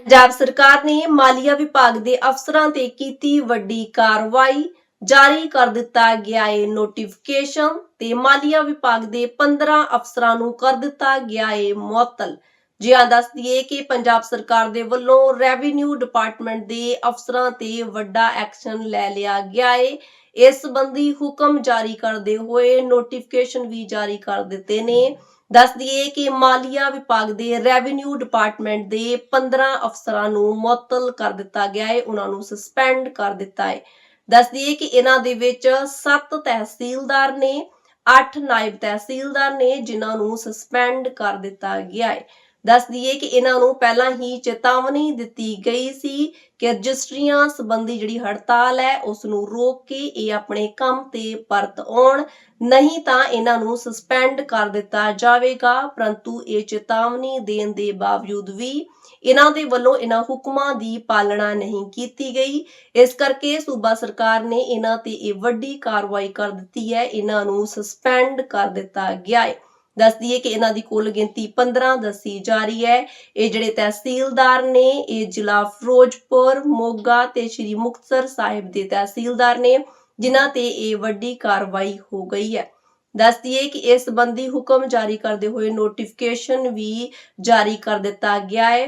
ਪੰਜਾਬ ਸਰਕਾਰ ਨੇ ਮਾਲੀਆ ਵਿਭਾਗ ਦੇ ਅਫਸਰਾਂ ਤੇ ਕੀਤੀ ਵੱਡੀ ਕਾਰਵਾਈ। ਜਾਰੀ ਕਰ ਦਿੱਤਾ ਗਿਆ ਹੈ ਨੋਟੀਫਿਕੇਸ਼ਨ ਤੇ ਮਾਲੀਆ ਵਿਭਾਗ ਦੇ 15 ਅਫਸਰਾਂ ਨੂੰ ਕਰ ਦਿੱਤਾ ਗਿਆ ਹੈ ਮੁਅੱਤਲ। ਜੀ ਦੱਸ ਦਈਏ ਕਿ ਪੰਜਾਬ ਸਰਕਾਰ ਦੇ ਵੱਲੋਂ ਰੈਵਨਿਊ ਡਿਪਾਰਟਮੈਂਟ ਦੇ ਅਫਸਰਾਂ ਤੇ ਵੱਡਾ ਐਕਸ਼ਨ ਲੈ ਲਿਆ ਗਿਆ ਹੈ ਇਸ ਸੰਬੰਧੀ ਹੁਕਮ ਜਾਰੀ ਕਰਦੇ ਹੋਏ ਨੋਟੀਫਿਕੇਸ਼ਨ ਵੀ ਜਾਰੀ ਕਰ ਦਿੱਤੇ ਨੇ। ਦੱਸ ਦਈਏ ਕਿ ਮਾਲੀਆ ਵਿਭਾਗ ਦੇ ਰੈਵਨਿਊ ਡਿਪਾਰਟਮੈਂਟ ਦੇ 15 ਅਫਸਰਾਂ ਨੂੰ ਮੁਅੱਤਲ ਕਰ ਦਿੱਤਾ ਗਿਆ ਹੈ, ਉਹਨਾਂ ਨੂੰ ਸਸਪੈਂਡ ਕਰ ਦਿੱਤਾ ਹੈ। ਦੱਸ ਦਈਏ ਕਿ ਇਹਨਾਂ ਦੇ ਵਿੱਚ 7 ਤਹਿਸੀਲਦਾਰ ਨੇ 8 ਨਾਇਬ ਤਹਿਸੀਲਦਾਰ ਨੇ, ਜਿਨ੍ਹਾਂ ਨੂੰ ਸਸਪੈਂਡ ਕਰ ਦਿੱਤਾ ਗਿਆ ਹੈ। ਦੱਸ ਦਈਏ ਕਿ ਇਹਨਾਂ ਨੂੰ ਪਹਿਲਾਂ ਹੀ ਚੇਤਾਵਨੀ ਦਿੱਤੀ ਗਈ ਸੀ ਕਿ ਰਜਿਸਟਰੀਆਂ ਸੰਬੰਧੀ ਜਿਹੜੀ ਹੜਤਾਲ ਹੈ ਉਸ ਨੂੰ ਰੋਕ ਕੇ ਇਹ ਆਪਣੇ ਕੰਮ ਤੇ ਪਰਤ ਆਉਣ। ਨਹੀਂ ਤਾਂ ਇਹਨਾਂ ਨੂੰ ਸਸਪੈਂਡ ਕਰ ਦਿੱਤਾ ਜਾਵੇਗਾ, ਪਰੰਤੂ ਇਹ ਚੇਤਾਵਨੀ ਦੇਣ ਦੇ ਬਾਵਜੂਦ ਵੀ ਇਹਨਾਂ ਦੇ ਵੱਲੋਂ ਇਹਨਾਂ ਹੁਕਮਾਂ ਦੀ ਪਾਲਣਾ ਨਹੀਂ ਕੀਤੀ ਗਈ। ਇਸ ਕਰਕੇ ਸੂਬਾ ਸਰਕਾਰ ਨੇ ਇਹਨਾਂ ਤੇ ਇਹ ਵੱਡੀ ਕਾਰਵਾਈ ਕਰ ਦਿੱਤੀ ਹੈ, ਇਹਨਾਂ ਨੂੰ ਸਸਪੈਂਡ ਕਰ ਦਿੱਤਾ ਗਿਆ ਹੈ। ਦੱਸ ਦਈਏ ਕਿ ਇਹਨਾਂ ਦੀ ਕੁੱਲ ਗਿਣਤੀ 15 ਦੱਸੀ ਜਾ ਰਹੀ ਹੈ। ਇਹ ਜਿਹੜੇ ਤਹਿਸੀਲਦਾਰ ਨੇ, ਇਹ ਜ਼ਿਲ੍ਹਾ ਫਿਰੋਜ਼ਪੁਰ, ਮੋਗਾ ਤੇ ਸ਼੍ਰੀ ਮੁਕਤਸਰ ਸਾਹਿਬ ਦੇ ਤਹਿਸੀਲਦਾਰ ਨੇ, ਜਿਨ੍ਹਾਂ ਤੇ ਇਹ ਵੱਡੀ ਕਾਰਵਾਈ ਹੋ ਗਈ ਹੈ। ਦੱਸ ਦਈਏ ਕਿ ਇਸ ਸੰਬੰਧੀ ਹੁਕਮ ਜਾਰੀ ਕਰਦੇ ਹੋਏ ਨੋਟੀਫਿਕੇਸ਼ਨ ਵੀ ਜਾਰੀ ਕਰ ਦਿੱਤਾ ਗਿਆ ਹੈ।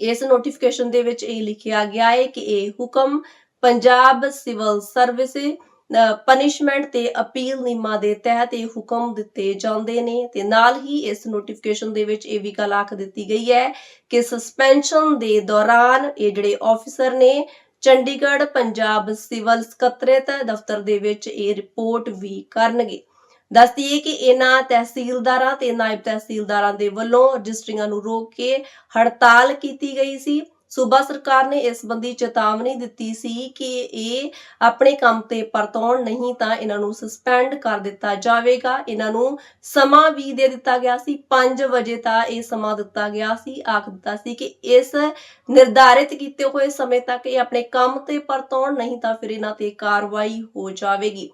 ਇਸ ਨੋਟੀਫਿਕੇਸ਼ਨ ਦੇ ਵਿੱਚ ਇਹ ਲਿਖਿਆ ਗਿਆ ਹੈ ਕਿ ਇਹ ਹੁਕਮ ਪੰਜਾਬ ਸਿਵਲ ਸਰਵਿਸ ਪਨਿਸ਼ਮੈਂਟ ਤੇ ਅਪੀਲ ਨਿਯਮਾਂ ਦੇ ਤਹਿਤ ਇਹ ਹੁਕਮ ਦਿੱਤੇ ਜਾਂਦੇ ਨੇ ਤੇ ਨਾਲ ਹੀ ਇਸ ਨੋਟੀਫਿਕੇਸ਼ਨ ਦੇ ਵਿੱਚ ਇਹ ਵੀ ਗੱਲ ਆਖ ਦਿੱਤੀ ਗਈ ਹੈ ਕਿ ਸਸਪੈਂਸ਼ਨ ਦੇ ਦੌਰਾਨ ਇਹ ਜਿਹੜੇ ਆਫੀਸਰ ਨੇ ਚੰਡੀਗੜ੍ਹ, ਪੰਜਾਬ ਸਿਵਲ ਸਕੱਤਰੇਤ ਦਫ਼ਤਰ ਦੇ ਵਿੱਚ ਇਹ ਰਿਪੋਰਟ ਵੀ ਕਰਨਗੇ। ਦੱਸਦੀਏ ਕਿ ਇਹਨਾਂ ਤਹਿਸੀਲਦਾਰਾਂ ਤੇ ਨਾਇਬ ਤਹਿਸੀਲਦਾਰਾਂ ਦੇ ਵੱਲੋਂ ਰਜਿਸਟਰੀਆਂ ਨੂੰ ਰੋਕ ਕੇ ਹੜਤਾਲ ਕੀਤੀ ਗਈ ਸੀ। ਸੂਬਾ ਸਰਕਾਰ ਨੇ ਇਸ ਸੰਬੰਧੀ ਚੇਤਾਵਨੀ ਦਿੱਤੀ ਸੀ ਕਿ ਇਹ ਆਪਣੇ ਕੰਮ ਤੇ ਪਰਤੌਣ ਨਹੀਂ ਤਾਂ ਇਹਨਾਂ ਨੂੰ ਸਸਪੈਂਡ ਕਰ ਦਿੱਤਾ ਜਾਵੇਗਾ। ਇਹਨਾਂ ਨੂੰ ਸਮਾਂ ਵੀ ਦੇ ਦਿੱਤਾ ਗਿਆ ਸੀ। 5 ਵਜੇ ਤਾਂ ਇਹ ਸਮਾਂ ਦਿੱਤਾ ਗਿਆ ਸੀ। ਆਖ ਦਿੱਤਾ ਸੀ ਕਿ ਇਸ ਨਿਰਧਾਰਿਤ ਕੀਤੇ ਹੋਏ ਸਮੇਂ ਤੱਕ ਇਹ ਆਪਣੇ ਕੰਮ ਤੇ ਪਰਤੌਣ ਨਹੀਂ ਤਾਂ ਫਿਰ ਇਹਨਾਂ ਤੇ ਕਾਰਵਾਈ ਹੋ ਜਾਵੇਗੀ।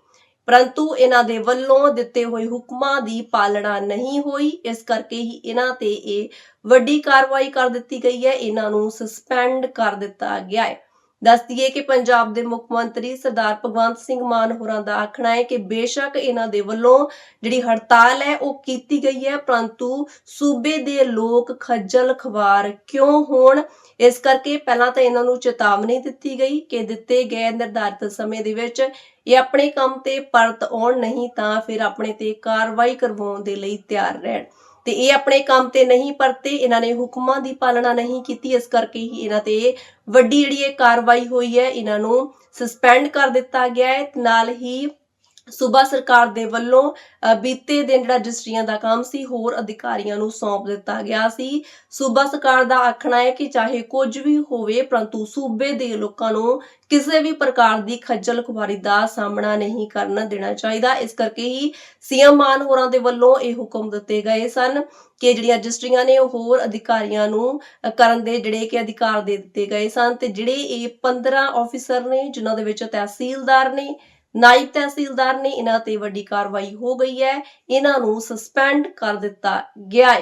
ਪਰੰਤੂ ਇਹਨਾਂ ਦੇ ਵੱਲੋਂ ਦਿੱਤੇ ਹੋਏ ਹੁਕਮਾਂ ਦੀ ਪਾਲਣਾ ਨਹੀਂ ਹੋਈ, ਇਸ ਕਰਕੇ ਹੀ ਇਹਨਾਂ ਤੇ ਇਹ ਵੱਡੀ ਕਾਰਵਾਈ ਕਰ ਦਿੱਤੀ ਗਈ ਹੈ। ਇਹਨਾਂ ਨੂੰ ਸਸਪੈਂਡ ਕਰ ਦਿੱਤਾ ਗਿਆ ਹੈ। ਦੱਸ ਦਈਏ ਕਿ ਪੰਜਾਬ ਦੇ ਮੁੱਖ ਮੰਤਰੀ ਸਰਦਾਰ ਭਗਵੰਤ ਸਿੰਘ ਮਾਨ ਹੋਰਾਂ ਦਾ ਆਖਣਾ ਹੈ ਕਿ ਬੇਸ਼ੱਕ ਇਹਨਾਂ ਦੇ ਵੱਲੋਂ ਜਿਹੜੀ ਹੜਤਾਲ ਹੈ, ਉਹ ਕੀਤੀ ਗਈ ਹੈ, ਪਰੰਤੂ ਸੂਬੇ ਦੇ ਲੋਕ ਖੱਜਲ ਖਵਾਰ ਕਿਉਂ ਹੋਣ? ਇਸ ਕਰਕੇ ਪਹਿਲਾਂ ਤਾਂ ਇਹਨਾਂ ਨੂੰ ਚੇਤਾਵਨੀ ਦਿੱਤੀ ਗਈ ਕਿ ਦਿੱਤੇ ਗਏ ਨਿਰਧਾਰਿਤ ਸਮੇਂ ਦੇ ਵਿੱਚ ਇਹ ਆਪਣੇ ਕੰਮ ਤੇ ਪਰਤ ਆਉਣ, ਨਹੀਂ ਤਾਂ ਫਿਰ ਆਪਣੇ ਤੇ ਕਾਰਵਾਈ ਕਰਵਾਉਣ ਦੇ ਲਈ ਤਿਆਰ ਰਹਿਣ। ਤੇ ਇਹ ਆਪਣੇ ਕੰਮ ਤੇ ਨਹੀਂ ਪਰਤੇ, ਇਹਨਾਂ ਨੇ ਹੁਕਮਾਂ ਦੀ ਪਾਲਣਾ ਨਹੀਂ ਕੀਤੀ, ਇਸ ਕਰਕੇ ਹੀ ਇਹਨਾਂ ਤੇ ਵੱਡੀ ਜਿਹੜੀ ਇਹ ਕਾਰਵਾਈ ਹੋਈ ਹੈ, ਇਹਨਾਂ ਨੂੰ ਸਸਪੈਂਡ ਕਰ ਦਿੱਤਾ ਗਿਆ ਹੈ ਨਾਲ ਹੀ ਸੂਬਾ ਸਰਕਾਰ ਦੇ ਵੱਲੋਂ ਬੀਤੇ ਦਿਨ ਜਿਹੜਾ ਰਜਿਸਟਰੀਆਂ ਦਾ ਕੰਮ ਸੀ, ਹੋਰ ਅਧਿਕਾਰੀਆਂ ਨੂੰ ਸੌਂਪ ਦਿੱਤਾ ਗਿਆ ਸੀ। ਸੂਬਾ ਸਰਕਾਰ ਦਾ ਆਖਣਾ ਹੈ ਕਿ ਚਾਹੇ ਕੁਝ ਵੀ ਹੋਵੇ, ਪਰੰਤੂ ਸੂਬੇ ਦੇ ਲੋਕਾਂ ਨੂੰ ਕਿਸੇ ਵੀ ਪ੍ਰਕਾਰ ਦੀ ਖੱਜਲ ਖੁਆਰੀ ਦਾ ਸਾਹਮਣਾ ਨਹੀਂ ਕਰਨਾ ਦੇਣਾ ਚਾਹੀਦਾ। ਇਸ ਕਰਕੇ ਹੀ ਸੀਐਮ ਮਾਨ ਹੋਰਾਂ ਦੇ ਵੱਲੋਂ ਇਹ ਹੁਕਮ ਦਿੱਤੇ ਗਏ ਸਨ ਕਿ ਜਿਹੜੀਆਂ ਰਜਿਸਟਰੀਆਂ ਨੇ, ਉਹ ਹੋਰ ਅਧਿਕਾਰੀਆਂ ਨੂੰ ਕਰਨ ਦੇ ਜਿਹੜੇ ਕਿ ਅਧਿਕਾਰ ਦੇ ਦਿੱਤੇ ਗਏ ਸਨ। ਤੇ ਜਿਹੜੇ ਇਹ 15 ਆਫੀਸਰ ਨੇ, ਜਿਨ੍ਹਾਂ ਦੇ ਵਿੱਚ ਤਹਿਸੀਲਦਾਰ ਨੇ ਨਾਇਬ ਤਹਿਸੀਲਦਾਰ ਨੇ ਇਹਨਾਂ ਤੇ ਵੱਡੀ ਕਾਰਵਾਈ ਹੋ ਗਈ ਹੈ। ਇਹਨਾਂ ਨੂੰ ਸਸਪੈਂਡ ਕਰ ਦਿੱਤਾ ਗਿਆ ਹੈ।